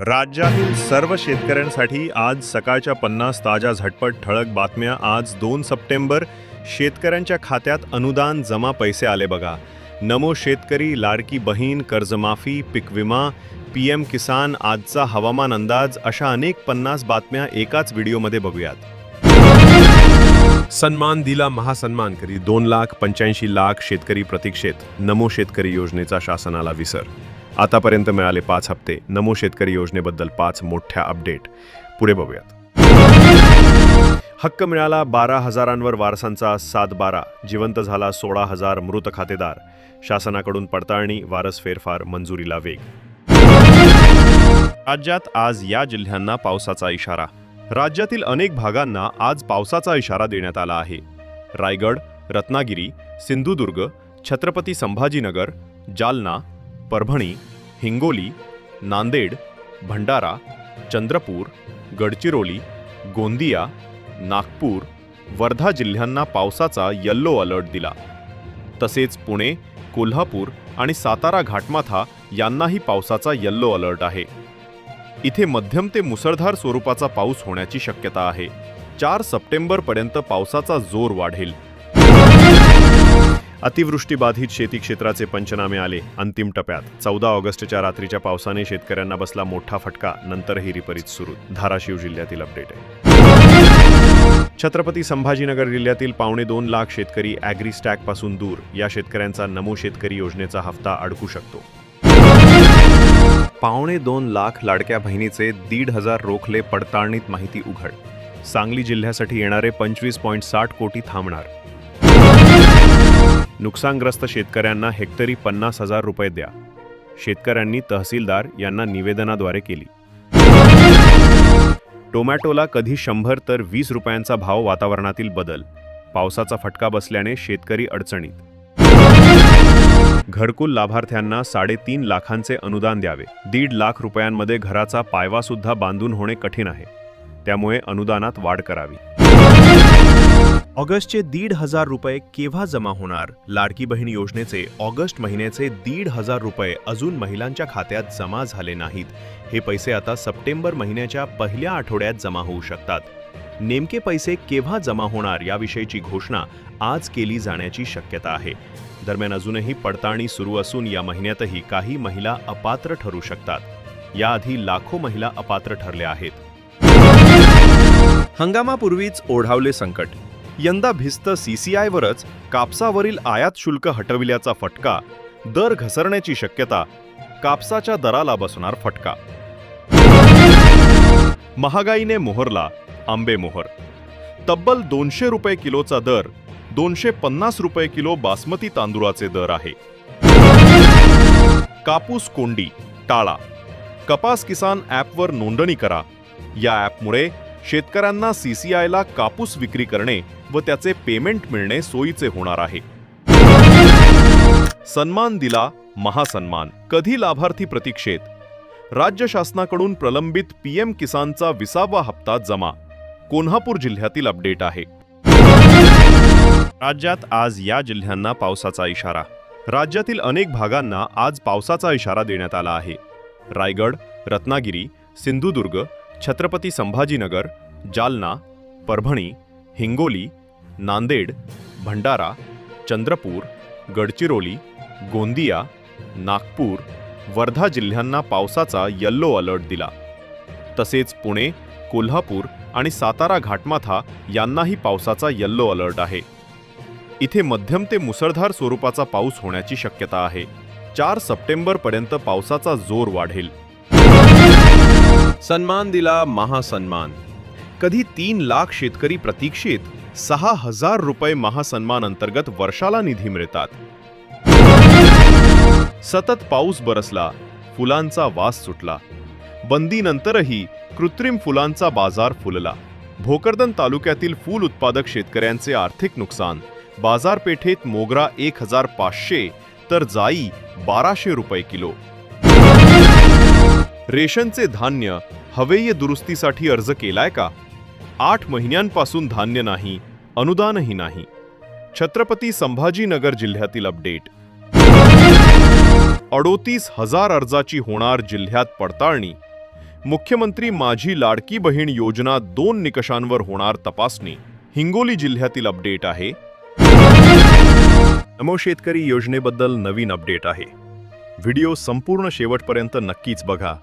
राज्यातील सर्व शेतकऱ्यांसाठी आज सकाळच्या पन्नास ताज्या झटपट ठळक बातम्या. आज दोन सप्टेंबर शेतकऱ्यांच्या खात्यात अनुदान जमा पैसे आले बघा. नमो शेतकरी लाडकी बहीण कर्जमाफी पीक विमा पी एम किसान आजचा हवामान अंदाज अशा अनेक पन्नास बातम्या एकाच व्हिडिओमध्ये बघूयात. सन्मान दिला महासन्मान करी दोन लाख पंच्याऐंशी लाख शेतकरी प्रतीक्षेत. नमो शेतकरी योजनेचा शासनाला विसर. आतापर्यंत मिळाले पाच हप्ते. नमो शेतकरी योजनेबद्दल पाच मोठ्या अपडेट. पुढे बघूयात. हक्क मिळाला बारा हजारांवर वारसांचा सात बारा. जिवंत झाला सोळा हजार मृत खातेदार. शासनाकडून पडताळणी वारस फेरफार मंजुरीला वेग. राज्यात आज या जिल्ह्यांना पावसाचा इशारा. राज्यातील अनेक भागांना आज पावसाचा इशारा देण्यात आला आहे. रायगड रत्नागिरी सिंधुदुर्ग छत्रपती संभाजीनगर जालना परभणी हिंगोली नांदेड भंडारा चंद्रपूर गडचिरोली गोंदिया नागपूर वर्धा जिल्ह्यांना पावसाचा यल्लो अलर्ट दिला. तसेच पुणे कोल्हापूर आणि सातारा घाटमाथा यांनाही पावसाचा यल्लो अलर्ट आहे. इथे मध्यम ते मुसळधार स्वरूपाचा पाऊस होण्याची शक्यता आहे. चार सप्टेंबरपर्यंत पावसाचा जोर वाढेल. अतिवृष्टीबाधित शेती क्षेत्राचे पंचनामे आले. अंतिम टप्प्यात. चौदा ऑगस्टच्या रात्रीच्या पावसाने शेतकऱ्यांना बसला मोठा फटका. नंतरही रिपरीत सुरू. धाराशिव जिल्ह्यातील अपडेट आहे. छत्रपती संभाजीनगर जिल्ह्यातील पावणे दोन लाख शेतकरी ॲग्री स्टॅकपासून दूर. या शेतकऱ्यांचा नमो शेतकरी योजनेचा हप्ता अडकू शकतो. पावणे दोन लाख लाडक्या बहिणीचे दीड हजार रोखले पडताळणीत माहिती उघड. सांगली जिल्ह्यासाठी येणारे पंचवीस पॉईंट साठ कोटी थांबणार. नुकसानग्रस्त शेतकऱ्यांना हेक्टरी पन्नास हजार रुपये द्या. शेतकऱ्यांनी तहसीलदार यांना निवेदनाद्वारे केली. टोमॅटोला कधी शंभर तर वीस रुपयांचा भाव वातावरणातील बदल. पावसाचा फटका बसल्याने शेतकरी अडचणीत. घरकुल लाभार्थ्यांना साडेतीन लाखांचे अनुदान द्यावे. दीड लाख रुपयांमध्ये घराचा पायवासुद्धा बांधून होणे कठीण आहे. त्यामुळे अनुदानात वाढ करावी. ऑगस्टचे दीड हजार रुपये केव्हा जमा होणार? लाडकी बहीण योजनेचे ऑगस्ट महिन्याचे दीड हजार रुपये अजून महिलांच्या खात्यात जमा झाले नाहीत. हे पैसे आता सप्टेंबर महिन्याच्या पहिल्या आठवड्यात जमा होऊ शकतात. नेमके पैसे केव्हा जमा होणार याविषयीची घोषणा आज केली जाण्याची शक्यता आहे. दरम्यान अजूनही पडताळणी सुरू असून या महिन्यातही काही महिला अपात्र ठरू शकतात. याआधी लाखो महिला अपात्र ठरल्या आहेत. हंगामापूर्वीच ओढावले संकट. यंदा भिस्त सीसीआयवरच कापसावरील आयात शुल्क हटविल्याचा फटका दर घसरण्याची शक्यता कापसाच्या दराला बसणार फटका. महागाईने मोहरला आंबे मोहर. तब्बल दोनशे रुपये किलोचा दर दोनशे पन्नास रुपये किलो बासमती तांदूळाचे दर आहे. कापूस कोंडी टाळा. कपास किसान ॲपवर नोंदणी करा. या ॲपमुळे शेतकऱ्यांना सीसीआयला कापूस विक्री करणे व त्याचे पेमेंट मिळणे सोयीचे होणार आहे. सन्मान दिला महासन्मान. कधी लाभार्थी प्रतीक्षेत? राज्य शासनाकडून प्रलंबित पीएम किसानचा विसावा हप्ता जमा. कोल्हापूर जिल्ह्यातील अपडेट आहे. राज्यात आज या जिल्ह्यांना पावसाचा इशारा. राज्यातील अनेक भागांना आज पावसाचा इशारा देण्यात आला आहे. रायगड रत्नागिरी सिंधुदुर्ग छत्रपती संभाजीनगर जालना परभणी हिंगोली नांदेड भंडारा चंद्रपूर गडचिरोली गोंदिया नागपूर वर्धा जिल्ह्यांना पावसाचा यल्लो अलर्ट दिला. तसेच पुणे कोल्हापूर आणि सातारा घाटमाथा यांनाही पावसाचा यल्लो अलर्ट आहे. इथे मध्यम ते मुसळधार स्वरूपाचा पाऊस होण्याची शक्यता आहे. चार सप्टेंबरपर्यंत पावसाचा जोर वाढेल. सन्मान दिला महासन्मान. कधी तीन लाख शेतकरी प्रतीक्षेत सहा हजार रुपये महासन्मान अंतर्गत वर्षाला निधी मिळतात. सतत पाऊस बरसला फुलांचा वास सुटला. बंदीनंतरही कृत्रिम फुलांचा बाजार फुलला. भोकरदन तालुक्यातील फूल उत्पादक शेतकऱ्यांचे आर्थिक नुकसान. बाजारपेठेत मोगरा एक हजार पाचशे तर जाई बाराशे रुपये किलो. रेशनचे धान्य हवेय दुरुस्तीसाठी अर्ज केलाय का? आठ महिन्यांपासून धान्य नाही अनुदानही नाही. छत्रपती संभाजीनगर जिल्ह्यातील अपडेट. अडोतीस हजार अर्जाची होणार जिल्ह्यात पडताळणी. मुख्यमंत्री माझी लाडकी बहीण योजना दोन निकषांवर होणार तपासणी. हिंगोली जिल्ह्यातील अपडेट आहे. नमो शेतकरी योजनेबद्दल नवीन अपडेट आहे. व्हिडिओ संपूर्ण शेवटपर्यंत नक्कीच बघा.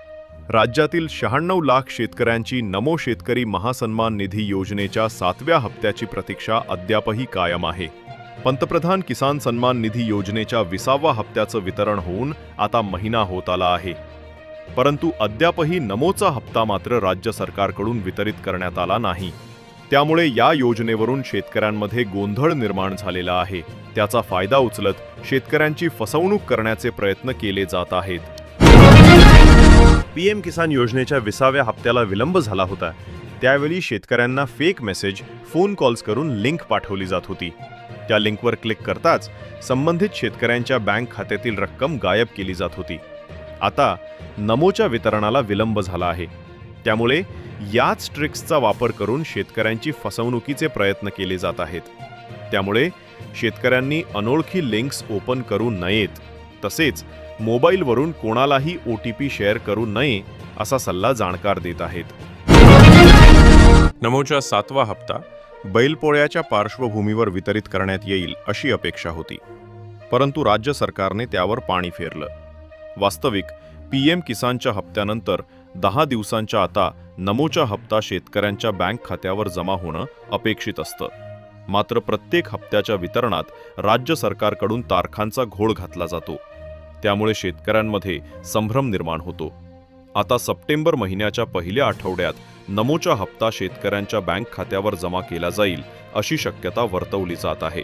राज्यातील शहाण्णव लाख शेतकऱ्यांची नमो शेतकरी महासन्मान निधी योजनेच्या सातव्या हप्त्याची प्रतीक्षा अद्यापही कायम आहे. पंतप्रधान किसान सन्मान निधी योजनेच्या विसाव्या हप्त्याचं वितरण होऊन आता महिना होत आला आहे. परंतु अद्यापही नमोचा हप्ता मात्र राज्य सरकारकडून वितरित करण्यात आला नाही. त्यामुळे या योजनेवरून शेतकऱ्यांमध्ये गोंधळ निर्माण झालेला आहे. त्याचा फायदा उचलत शेतकऱ्यांची फसवणूक करण्याचे प्रयत्न केले जात आहेत. पीएम किसान योजनेच्या विसाव्या हप्त्याला विलंब झाला होता. त्यावेळी शेतकऱ्यांना फेक मेसेज फोन कॉल्स करून लिंक पाठवली जात होती. त्या लिंकवर क्लिक करताच संबंधित शेतकऱ्यांच्या बँक खात्यातील रक्कम गायब केली जात होती. आता नमोच्या वितरणाला विलंब झाला आहे. त्यामुळे याच ट्रिक्सचा वापर करून शेतकऱ्यांची फसवणुकीचे प्रयत्न केले जात आहेत. त्यामुळे शेतकऱ्यांनी अनोळखी लिंक्स ओपन करू नयेत. तसेच मोबाईलवरून कोणालाही ओ टी पी शेअर करू नये असा सल्ला जाणकार देत आहेत. नमोच्या सातवा हप्ता बैलपोळ्याच्या पार्श्वभूमीवर वितरित करण्यात येईल अशी अपेक्षा होती. परंतु राज्य सरकारने त्यावर पाणी फेरलं. वास्तविक पी एम किसानच्या हप्त्यानंतर दहा दिवसांच्या आता नमोच्या हप्ता शेतकऱ्यांच्या बँक खात्यावर जमा होणं अपेक्षित असतं. मात्र प्रत्येक हप्त्याच्या वितरणात राज्य सरकारकडून तारखांचा घोळ घातला जातो. त्यामुळे शेतकऱ्यांमध्ये संभ्रम निर्माण होतो. आता सप्टेंबर महिन्याच्या पहिल्या आठवड्यात नमोचा हप्ता शेतकऱ्यांच्या बँक खात्यावर जमा केला जाईल अशी शक्यता वर्तवली जात आहे.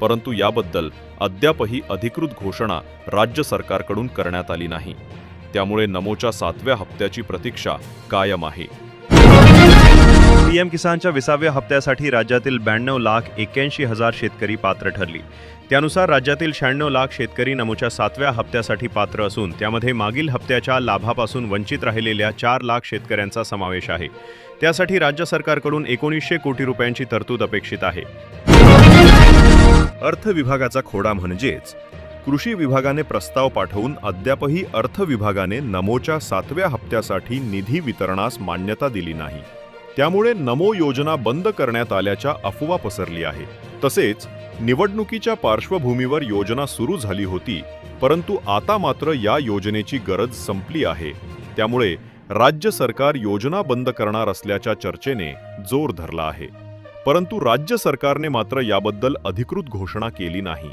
परंतु याबद्दल अद्यापही अधिकृत घोषणा राज्य सरकारकडून करण्यात आली नाही. त्यामुळे नमोच्या सातव्या हप्त्याची प्रतीक्षा कायम आहे. पीएम किसानच्या विसाव्या हप्त्यासाठी राज्यातील ब्याण्णव लाख एक्क्याऐंशी हजार शेतकरी पात्र ठरली. त्यानुसार राज्यातील शहाण्णव लाख शेतकरी नमूच्या सातव्या हप्त्यासाठी पात्र असून त्यामध्ये मागील हप्त्याच्या लाभापासून वंचित राहिलेल्या चार लाख शेतकऱ्यांचा समावेश आहे. त्यासाठी राज्य सरकारकडून एकोणीसशे कोटी रुपयांची तरतूद अपेक्षित आहे. अर्थ विभागाचा खोडा म्हणजेच कृषी विभागाने प्रस्ताव पाठवून अद्यापही अर्थ विभागाने नमोच्या सातव्या हप्त्यासाठी निधी वितरणास मान्यता दिली नाही. त्यामुळे नमो योजना बंद करण्यात आल्याच्या अफवा पसरली आहे. तसेच निवडणुकीच्या पार्श्वभूमीवर योजना सुरू झाली होती परंतु आता मात्र या योजनेची गरज संपली आहे. त्यामुळे राज्य सरकार योजना बंद करणार असल्याच्या चर्चेने जोर धरला आहे. परंतु राज्य सरकारने मात्र याबद्दल अधिकृत घोषणा केली नाही.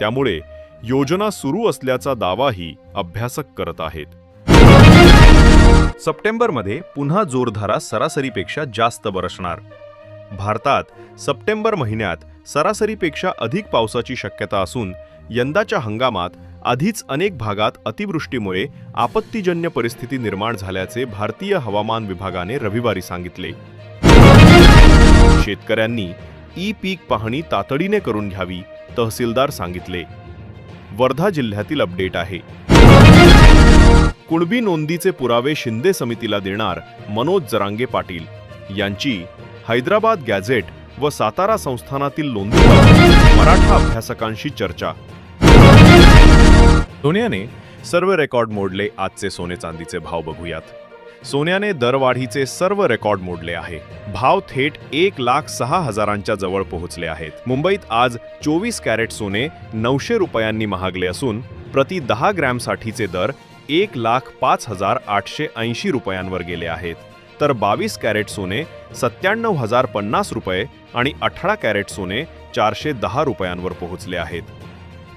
त्यामुळे योजना सुरू असल्याचा दावाही अभ्यासक करत आहेत. सप्टेंबरमध्ये पुन्हा जोरधारा सरासरीपेक्षा जास्त बरसणार. भारतात सप्टेंबर महिन्यात सरासरीपेक्षा अधिक पावसाची शक्यता असून यंदाच्या हंगामात आधीच अनेक भागात अतिवृष्टीमुळे आपत्तीजन्य परिस्थिती निर्माण झाल्याचे भारतीय हवामान विभागाने रविवारी सांगितले. शेतकऱ्यांनी ई पीक पाहणी तातडीने करून घ्यावी तहसीलदार सांगितले. वर्धा जिल्ह्यातील अपडेट आहे. कुणबी नोंदीचे पुरावे शिंदे समितीला देणार मनोज जरांगे पाटील. यांची हैदराबाद गॅझेट व सातारा संस्थानातील नोंदी मराठा अभ्यासकांशी चर्चा. सोन्याने सर्व रेकॉर्ड मोडले आजचे सोने चांदीचे भाव बघूयात. सोन्याने दरवाढीचे सर्व रेकॉर्ड मोडले आहे. भाव थेट एक लाख सहा हजारांच्या जवळ पोहोचले आहेत. मुंबईत आज चोवीस कॅरेट सोने नऊशे रुपयांनी महागले असून प्रति दहा ग्रॅमसाठीचे दर एक लाख पाच हजार आठशे ऐंशी रुपयांवर गेले आहेत. तर बावीस कॅरेट सोने सत्त्याण्णव हजार पन्नास रुपये आणि अठरा कॅरेट सोने चारशे दहा रुपयांवर पोहोचले आहेत.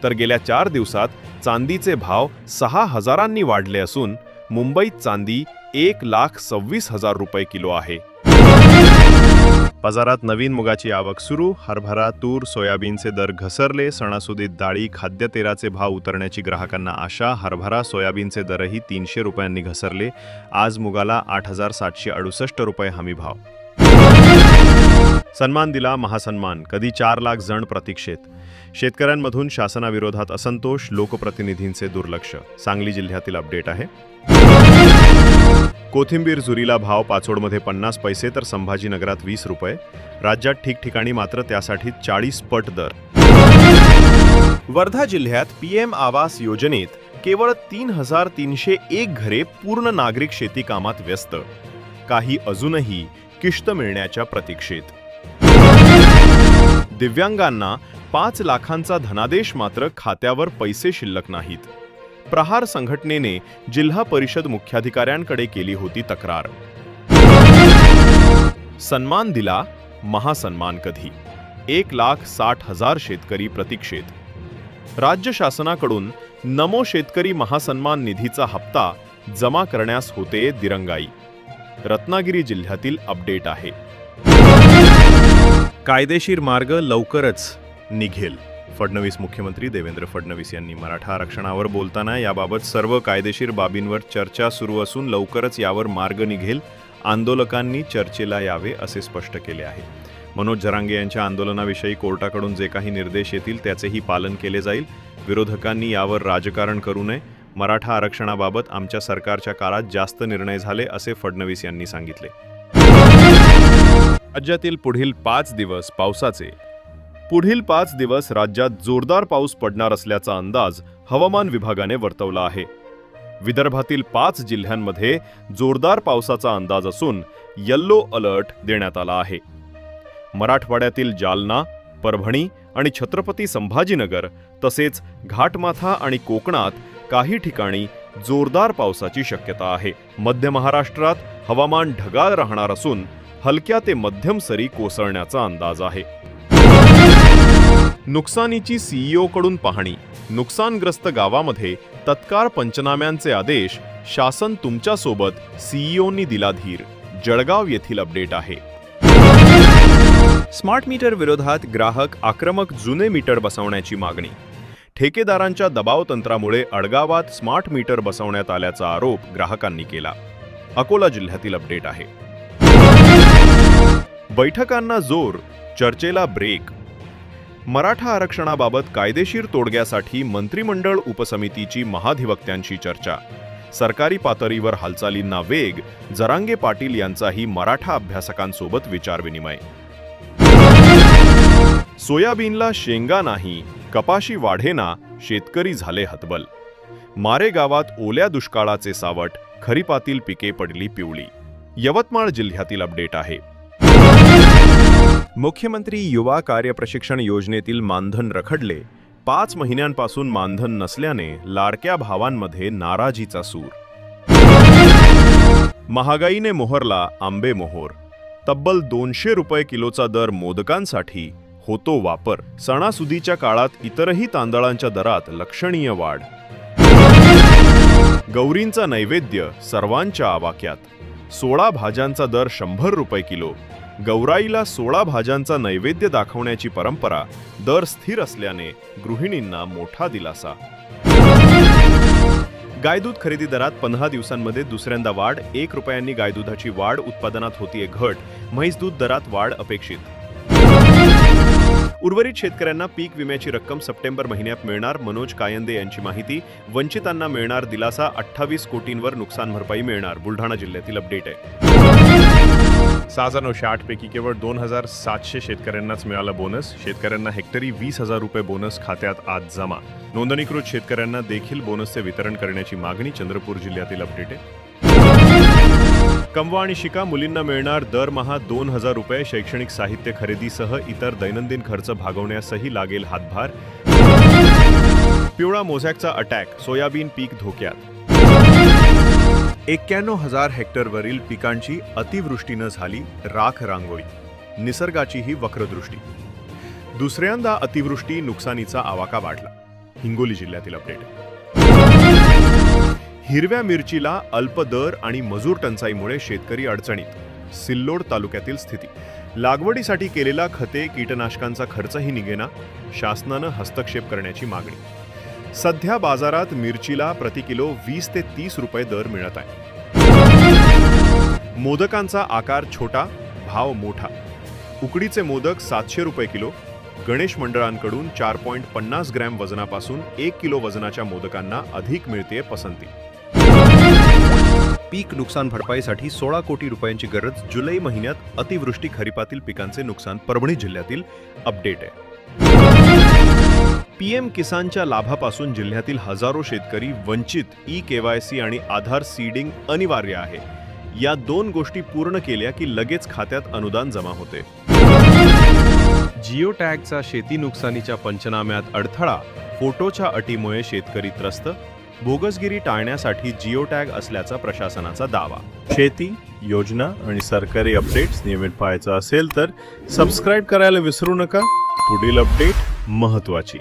तर गेल्या चार दिवसात चांदीचे भाव सहा हजारांनी वाढले असून मुंबईत चांदी एक लाख सव्वीस हजार रुपये किलो आहे. बाजारात नवीन मुगाची आवक सुरू हरभरा तूर सोयाबीनचे दर घसरले सणासुदीत डाळी खाद्यतेलाचे भाव उतरण्याची ग्राहकांना आशा हरभरा सोयाबीनचे दरही तीनशे रुपयांनी घसरले. आज मुगाला आठ हजार सातशे अडुसष्ट रुपये हमी भाव. सन्मान दिला महासन्मान कधी चार लाख जण प्रतीक्षेत. शेतकऱ्यांमधून शासनाविरोधात असंतोष लोकप्रतिनिधींचे दुर्लक्ष. सांगली जिल्ह्यातील अपडेट आहे. कोथिंबीर जुरीला भाव पाचोडमध्ये पन्नास पैसे तर संभाजीनगरात वीस रुपये. राज्यात ठिकठिकाणी मात्र त्यासाठी चाळीस पट दर. वर्धा जिल्ह्यात पीएम आवास योजनेत केवळ तीन हजार तीनशे एक घरे पूर्ण नागरिक शेती कामात व्यस्त. काही अजूनही किश्त मिळण्याच्या प्रतीक्षेत. दिव्यांगांना पाच लाखांचा धनादेश मात्र खात्यावर पैसे शिल्लक नाहीत. प्रहार संघटनेने जिल्हा परिषद मुख्याधिकाऱ्यांकडे केली होती तक्रार. सन्मान दिला महासन्मान कधी. एक लाख साठ हजार शेतकरी प्रतीक्षेत. राज्य शासनाकडून नमो शेतकरी महासन्मान निधीचा हप्ता जमा करण्यास होते दिरंगाई. रत्नागिरी जिल्ह्यातील अपडेट आहे. कायदेशीर मार्ग लवकरच निघेल. फडणवीस मुख्यमंत्री देवेंद्र फडणवीस यांनी मराठा आरक्षणावर बोलताना याबाबत सर्व कायदेशीर बाबींवर चर्चा सुरू असून लवकरच यावर मार्ग निघेल आंदोलकांनी चर्चेला यावे असे स्पष्ट केले आहे. मनोज झरांगे यांच्या आंदोलनाविषयी कोर्टाकडून जे काही निर्देश येतील त्याचेही पालन केले जाईल. विरोधकांनी यावर राजकारण करू नये. मराठा आरक्षणाबाबत आमच्या सरकारच्या काळात जास्त निर्णय झाले असे फडणवीस यांनी सांगितले. राज्यातील पुढील पाच दिवस पावसाचे पुढील पाच दिवस राज्यात जोरदार पाऊस पडणार असल्याचा अंदाज हवामान विभागाने वर्तवला आहे. विदर्भातील पाच जिल्ह्यांमध्ये जोरदार पावसाचा अंदाज असून येल्लो अलर्ट देण्यात आला आहे. मराठवाड्यातील जालना परभणी आणि छत्रपती संभाजीनगर तसेच घाटमाथा आणि कोकणात काही ठिकाणी जोरदार पावसाची शक्यता आहे. मध्य महाराष्ट्रात हवामान ढगाळ राहणार असून हलक्या ते मध्यम सरी कोसळण्याचा अंदाज आहे. नुकसानीची सीईओकडून पाहणी. नुकसानग्रस्त गावामध्ये तत्काळ पंचनाम्यांचे आदेश शासन तुमच्यासोबत सीईओनी दिला धीर. जळगाव येथील अपडेट आहे. स्मार्ट मीटर विरोधात ग्राहक आक्रमक जुने मीटर बसवण्याची मागणी. ठेकेदारांच्या दबाव तंत्रामुळे अडगावात स्मार्ट मीटर बसवण्यात आल्याचा आरोप ग्राहकांनी केला. अकोला जिल्ह्यातील अपडेट आहे. बैठकांना जोर चर्चेला ब्रेक. मराठा आरक्षणाबाबत कायदेशीर तोडग्यासाठी मंत्रिमंडळ उपसमितीची महाधिवक्त्यांशी चर्चा. सरकारी पातळीवर हालचालींना वेग जरांगे पाटील यांचाही मराठा अभ्यासकांसोबत विचारविनिमय. सोयाबीनला शेंगा नाही कपाशी वाढेना शेतकरी झाले हतबल. मारे गावात ओल्या दुष्काळाचे सावट खरीपातील पिके पडली पिवळी. यवतमाळ जिल्ह्यातील अपडेट आहे. मुख्यमंत्री युवा कार्य प्रशिक्षण योजनेतील मानधन रखडले. पाच महिन्यांपासून मानधन नसल्याने लाडक्या भावांमध्ये नाराजीचा सूर. महागाईने मोहरला आंबे मोहोर. तब्बल दोनशे रुपये किलोचा दर मोदकांसाठी होतो वापर. सणासुदीच्या काळात इतरही तांदळांच्या दरात लक्षणीय वाढ. गौरींचा नैवेद्य सर्वांच्या आवाक्यात. सोळा भाज्यांचा दर शंभर रुपये किलो. गौराईला सोळा भाज्यांचा नैवेद्य दाखवण्याची परंपरा दर स्थिर असल्याने गृहिणींना मोठा दिलासा. गायदूध खरेदी दरात पंधरा दिवसांमध्ये दुसऱ्यांदा वाढ एक रुपयांनी गायदुधाची वाढ उत्पादनात होतीये घट म्हैस दूध दरात वाढ अपेक्षित. उर्वरित शेतकऱ्यांना पीक विम्याची रक्कम सप्टेंबर महिन्यात मिळणार. मनोज कायंदे यांची माहिती. वंचितांना मिळणार दिलासा अठ्ठावीस कोटींवर नुकसान भरपाई मिळणार. बुलढाणा जिल्ह्यातील अपडेट आहे. सहा हजार नऊशे आठ पैकी केवळ दोन हजार सातशे शेतकऱ्यांनाच मिळाला बोनस शेतकऱ्यांना हेक्टरी वीस हजार रुपये बोनस खात्यात आज जमा. नोंदणीकृत शेतकऱ्यांना देखील बोनसचे वितरण करण्याची मागणी चंद्रपूर जिल्ह्यातील अपडेट आहे. कमवा आणि शिका मुलींना मिळणार दरमहा दोन हजार रुपये शैक्षणिक साहित्य खरेदीसह इतर दैनंदिन खर्च भागवण्यासही लागेल हातभार. पिवळा मोझॅकचा अटॅक सोयाबीन पीक धोक्यात. एक्क्याण्णव हजार हेक्टरवरील पिकांची अतिवृष्टीनं झाली राख रांगोळी. निसर्गाचीही वक्रदृष्टी. दुसऱ्यांदा अतिवृष्टी नुकसानीचा आवाका वाढला. हिंगोली जिल्ह्यातील अपडेट. हिरव्या मिरचीला अल्प दर आणि मजूर टंचाईमुळे शेतकरी अडचणीत सिल्लोड तालुक्यातील स्थिती. लागवडीसाठी केलेला खते कीटनाशकांचा खर्चही निघेना शासनानं हस्तक्षेप करण्याची मागणी. सध्या बाजारात मिरचीला प्रति किलो वीस ते तीस रुपये दर मिळत आहे. मोदकांचा आकार छोटा भाव मोठा. उकडीचे मोदक सातशे रुपये किलो गणेश मंडळांकडून चार पॉईंट पन्नास ग्रॅम वजनापासून एक किलो वजनाच्या मोदकांना अधिक मिळते पसंती. पीक नुकसान भरपाईसाठी सोळा कोटी रुपयांची गरज जुलै महिन्यात अतिवृष्टी खरीपातील पिकांचे नुकसान परभणी जिल्ह्यातील अपडेट आहे. पीएम किसानच्या लाभापासून जिल्ह्यातील हजारो शेतकरी वंचित ई केवायसी आणि आधार सीडिंग अनिवार्य आहे. या दोन गोष्टी पूर्ण केल्या की लगेच खात्यात अनुदान जमा होते. जिओ टॅगचा शेती नुकसानीच्या पंचनाम्यात अडथळा फोटोच्या अटीमुळे शेतकरी त्रस्त बोगसगिरी टाळण्यासाठी जिओ टॅग असल्याचा प्रशासनाचा दावा. शेती योजना आणि सरकारी अपडेट्स नियमित पाहायचं असेल तर सबस्क्राईब करायला विसरू नका. पुढील अपडेट महत्त्वाची.